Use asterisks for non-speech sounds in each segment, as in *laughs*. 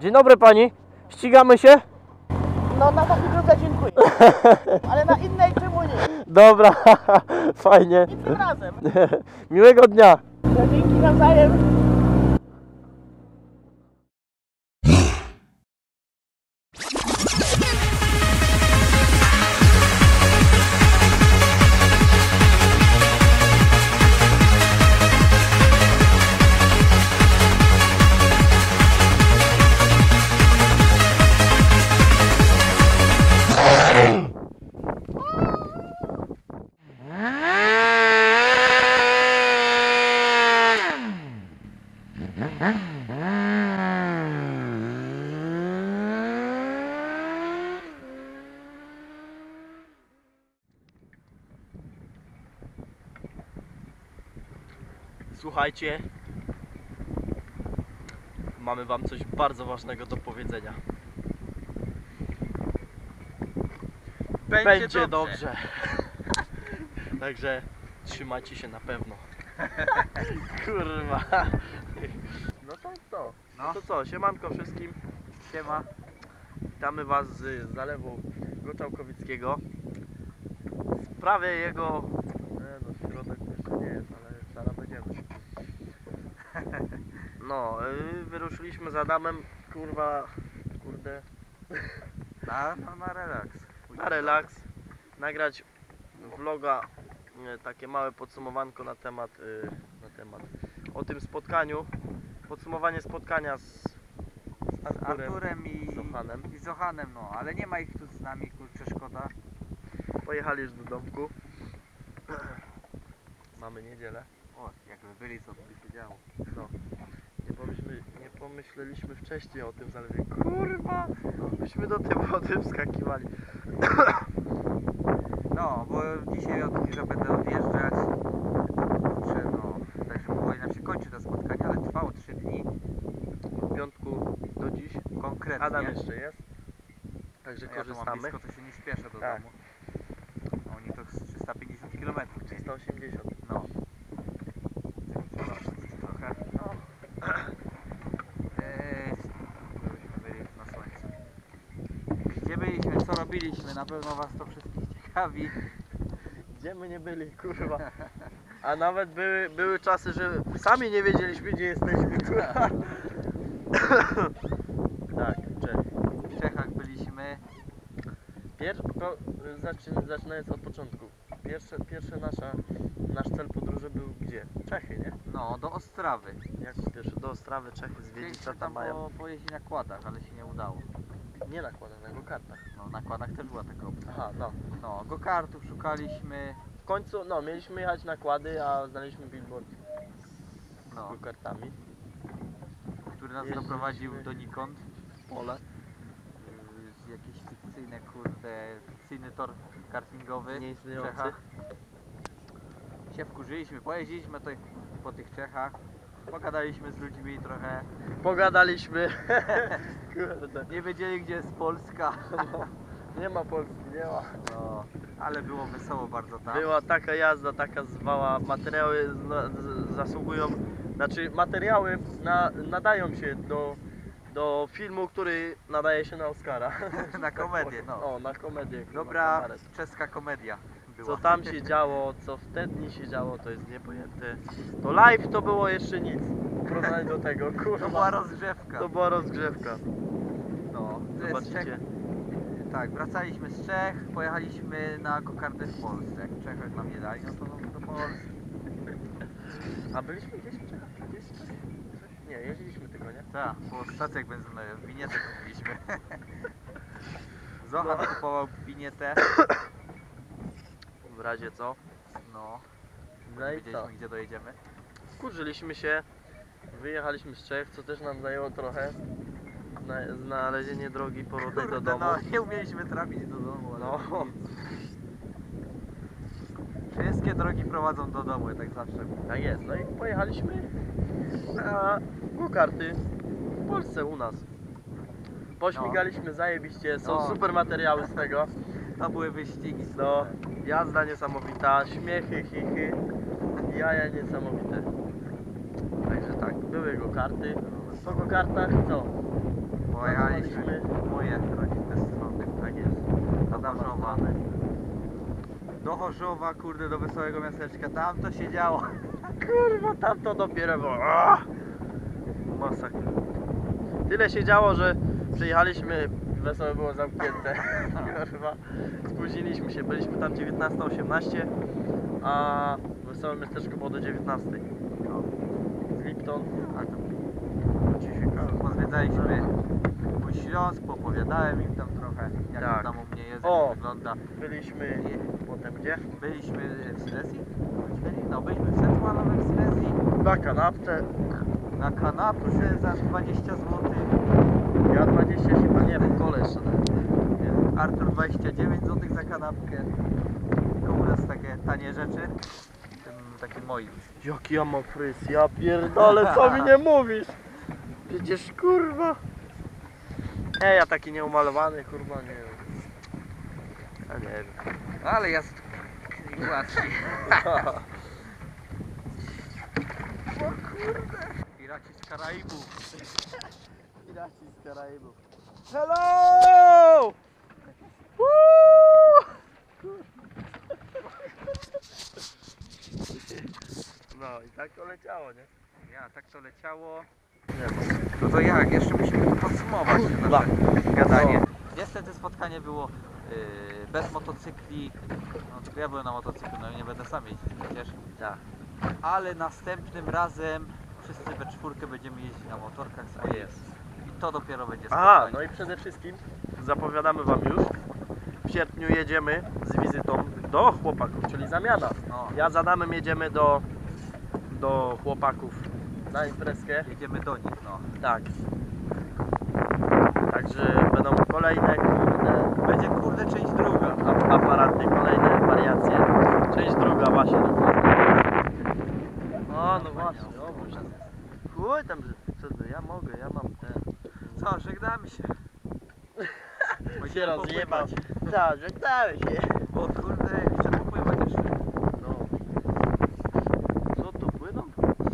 Dzień dobry pani. Ścigamy się? No na takiej drodze dziękuję. *laughs* Ale na innej czemu nie? Dobra, *laughs* fajnie. I tym razem. *laughs* Miłego dnia. No, dzięki nawzajem. Słuchajcie, mamy wam coś bardzo ważnego do powiedzenia. Będzie, dobrze. Także trzymajcie się na pewno. *laughs* Kurwa. No to co? Siemanko wszystkim. Siema. Witamy was z zalewu Goczałkowickiego. W prawie jego... E, no środek jeszcze nie jest, ale zaraz będziemy. *laughs* No, y, wyruszyliśmy z Adamem, kurwa, kurde, *laughs* Na, no, na relaks. na relaks, nagrać vloga, y, takie małe podsumowanko na temat, y, na temat, o tym spotkaniu, podsumowanie spotkania z, z Arturem, Arturem i Zohanem. i Zohanem, no, ale nie ma ich tu z nami, kurczę, szkoda. Pojechali już do domku. *clears throat* Mamy niedzielę. O, jakby byli, co by się działo. No. Nie, pomyślmy, nie pomyśleliśmy wcześniej o tym zalewie. Kurwa! Byśmy do tej wody wskakiwali. No, bo dzisiaj od że będę odjeżdżać. Kurczę, no, także powoli nam się kończy to spotkanie, ale trwało 3 dni Od piątku do dziś. konkretnie. Adam jeszcze jest. A ja korzystamy. blisko, to się nie śpieszę do Tak. domu. Oni to z 350 km. 380. No. Trzeba wrócić trochę. No. Eee, byli na słońcu. Gdzie byliśmy, co robiliśmy? Na pewno Was to wszystkich ciekawi. Gdzie my nie byli, kurwa. A nawet były, były czasy, że sami nie wiedzieliśmy gdzie jesteśmy, kurwa. *laughs* tak, Czech. W Czechach byliśmy. Pier... Po... Zacznę, zaczynając od początku. Pierwsze, pierwsze nasza, nasz cel podróży był gdzie? Czechy, nie? No, do Ostrawy. Jak pierwszy do Ostrawy, Czechy zwiedzić, co Chcieliśmy tam mają. po, pojeździć na kładach, ale się nie udało. Nie nakładam na kartach. No, na kładach też była taka opcja. Aha, no. No, go-kartów szukaliśmy. W końcu, no, mieliśmy jechać na kłady, a znaleźliśmy billboard No, z kartami. który nas Jeździliśmy. doprowadził donikąd. Pole. Fikcyjne, kurde, fikcyjny tor kartingowy w Nieistniejący. Czechach. Się wkurzyliśmy, pojeździliśmy po tych Czechach, pogadaliśmy z ludźmi trochę, Pogadaliśmy. *laughs* Kurde. nie wiedzieli gdzie jest Polska, *laughs* Nie ma Polski, nie ma. no, ale było wesoło bardzo tam. Była taka jazda, taka zwała. Materiały zna- z- zasługują, znaczy materiały na, nadają się do, do filmu, który nadaje się na Oscara. *laughs* Na komedię, no. O, na komedię. kurwa, Dobra kabaret. czeska komedia była. Co tam się *laughs* działo, co w te dni się działo, to jest niepojęte. To live to było jeszcze nic. W porównaniu do tego, To kurwa. była rozgrzewka. To była rozgrzewka. No, to jest Czech, Zobaczycie. tak, wracaliśmy z Czech, pojechaliśmy na kokardę w Polsce. Jak w Czechach nam nie dali, no to no, do Polski. A byliśmy gdzieś w Czechach? Gdzieś coś? Nie, jeździliśmy tylko, nie? Tak, po stacjach benzynowych winietę kupiliśmy. *laughs* Zocha No. kupował winietę. W razie co? No, No i co? wiedzieliśmy gdzie dojedziemy. Wkurzyliśmy się, wyjechaliśmy z Czech, co też nam zajęło trochę. Zna- Znalezienie drogi powrotnej do Kurde, domu. no nie umieliśmy trafić do domu, ale No. Wszystkie drogi prowadzą do domu, tak zawsze. Tak jest, no i pojechaliśmy na go-karty w Polsce u nas. Pośmigaliśmy zajebiście, są No. super materiały z tego. To były wyścigi. No, jazda niesamowita, śmiechy, chichy, jaja niesamowite. Także tak, były go-karty. Po go-kartach co? Pojechaliśmy moje rodzinne strony. Tak jest. Do Chorzowa. Do Chorzowa, kurde, do Wesołego Miasteczka. Tam to się działo. Kurwa, tam to dopiero było. Masakra. Tyle się działo, że przyjechaliśmy, wesołe było zamknięte. *laughs* Kurwa. Spóźniliśmy się, byliśmy tam 19.18, a wesołe miasteczko było do 19. No. Z Lipton. A to pozwiedzaliśmy mój Śląsk, poopowiadałem im tam trochę, jak Tak. to tam u mnie jest, O. to wygląda. Byliśmy potem gdzie? Byliśmy w Silesii? No, byliśmy w Centralowym w Silesii. Na kanapce. Na kanapce za 20 zł. Ja 20 chyba nie wiem, koleś. Artur 29 zł za kanapkę. To u nas takie tanie rzeczy. Tym, takie moi. Jaki ja mam fryz, ja pierdolę, co mi nie mówisz? Przecież kurwa. Ej, ja taki nieumalowany, kurwa, nie wiem. Ja *laughs* nie wiem. Ale jest łatwiej. O Piraci z Karaibów. *laughs* Piraci z Karaibów. Hello! Woo! No i tak to leciało, nie? Ja, tak to leciało. No to jak? Jeszcze musimy to podsumować nasze gadanie. Niestety spotkanie było yy, bez motocykli. No, tylko ja byłem na motocyklu, no i nie będę sam jeździć przecież. Tak. Ale następnym razem wszyscy we czwórkę będziemy jeździć na motorkach Tak swoich. jest. I to dopiero będzie A, spotkanie. no i przede wszystkim zapowiadamy Wam już. W sierpniu jedziemy z wizytą do chłopaków, czyli zamiana. no. Ja z Adamem jedziemy do, do chłopaków na imprezkę. Jedziemy do nich, no. Tak. Także będą kolejne kurde Będzie kurde część druga. ap- aparaty, kolejne wariacje. Część druga właśnie. O, no właśnie, o Boże. Chuj tam, że co ty, ja mogę, ja mam ten. Co, żegnamy się. się Będziemy rozjebać. Tak, żegnamy się. O kurde, chcę popływać jeszcze. No. Co tu płyną?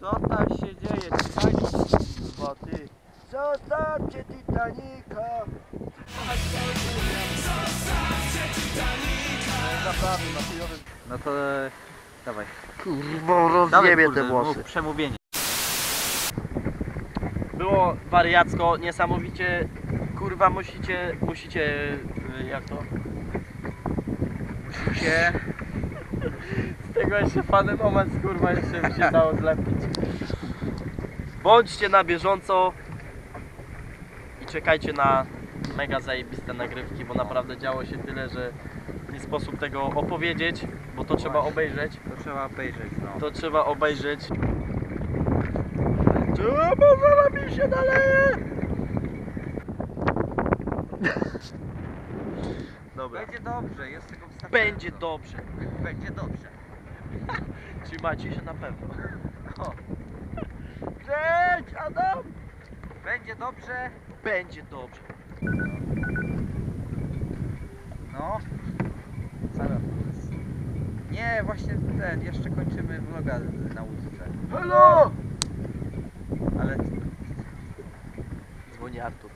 Co tam się dzieje? Czekajcie. Dwa ty. Zostawcie Titanica. Naprawdę, na chujowym. No to e, dawaj. Kurwa, Dawaj rozjebie kurde, te włosy. mów przemówienie. Było wariacko, niesamowicie. Kurwa, musicie, musicie, y, jak to? Musicie... Z tego jeszcze fany moment, kurwa, jeszcze mi się dało zlepić. Bądźcie na bieżąco i czekajcie na mega zajebiste nagrywki, bo naprawdę działo się tyle, że nie sposób tego opowiedzieć, bo to trzeba obejrzeć. To trzeba obejrzeć, no. To trzeba obejrzeć. Trzeba, mi się naleje! Dobra. Będzie dobrze, jest tego wystarczająco. Będzie dobrze. Będzie dobrze. *laughs* Trzymajcie się na pewno. O, Cześć, Adam! będzie dobrze. Będzie dobrze. No. Zaraz. Nie, właśnie ten, jeszcze kończymy vloga na łódce. Hello! Ale Artur.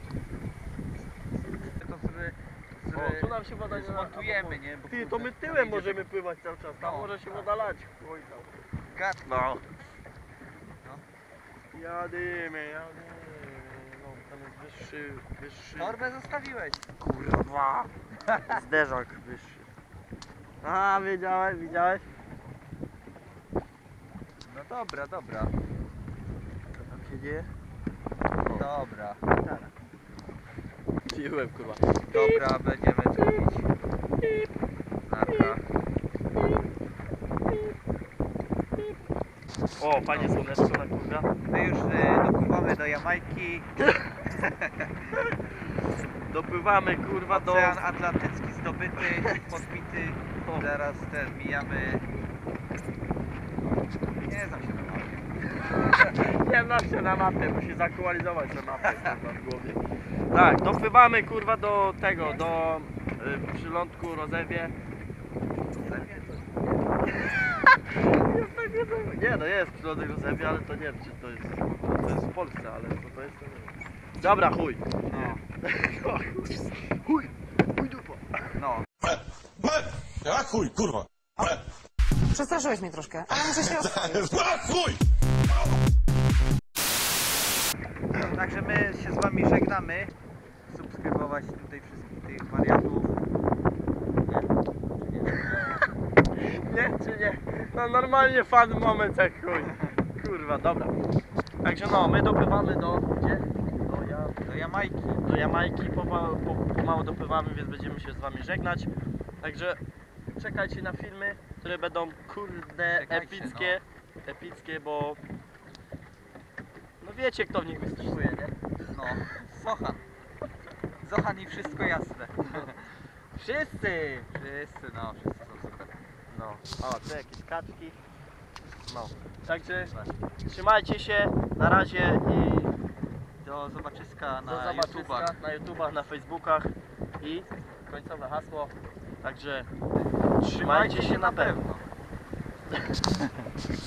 to, który O, tu nam się woda nie zmontujemy, nie? Bo Ty, kurde, to my tam tyłem idzie możemy pływać cały czas. Tam No, może się tak. woda lać. Oj, tam. Gad, No. No. Jadymy, jadymy. No, tam jest wyższy, wyższy. Torbę zostawiłeś. Kurwa. *laughs* Zderzak wyższy. A, wiedziałeś, widziałeś? No dobra, dobra. Co tam się dzieje? Dobra. Piłem, kurwa. Dobra, będziemy dzwonić. Nara. O, fajnie słoneczko na kurwa. My już y, dopływamy do Jamajki. *laughs* Dopływamy, kurwa, do... Ocean Atlantycki zdobyty, podbity. O. Teraz ten mijamy. Nie znam się na. Nie znam się na mapie, musi zaktualizować tę mapę kurwa, w głowie. Tak, dopływamy kurwa do tego, do y, przylądku Rozewie. Jest tak nie, nie, no jest przylądek Rozewie, ale to nie wiem czy to jest, to jest w Polsce, ale co to jest to nie wiem. Dobra, chuj. No. Chuj, chuj dupo. No. A chuj, kurwa! Przestraszyłeś mnie troszkę, ale muszę się. A chuj! Żegnamy. Subskrybować tutaj wszystkich tych wariatów. *laughs* Nie? Czy nie? No normalnie fan moment jak chuj. Kurwa, dobra. Także no, my dopływamy do... Gdzie? Do, ja, Do Jamajki. do Jamajki, powa- po, pomału dopływamy, więc będziemy się z wami żegnać. Także czekajcie na filmy, które będą kurde Czekajcie, epickie. Epickie, bo... No wiecie kto w nich występuje, nie? No. Zochan. Zochan i wszystko jasne. *laughs* Wszyscy! Wszyscy, no, wszyscy są super. No, o, tu jakieś kaczki. No, także trzymajcie się, na razie i Do zobaczyska do na zobaczyska YouTubach. na YouTubach, na Facebookach i końcowe hasło. Także trzymajcie się na pewno. *laughs*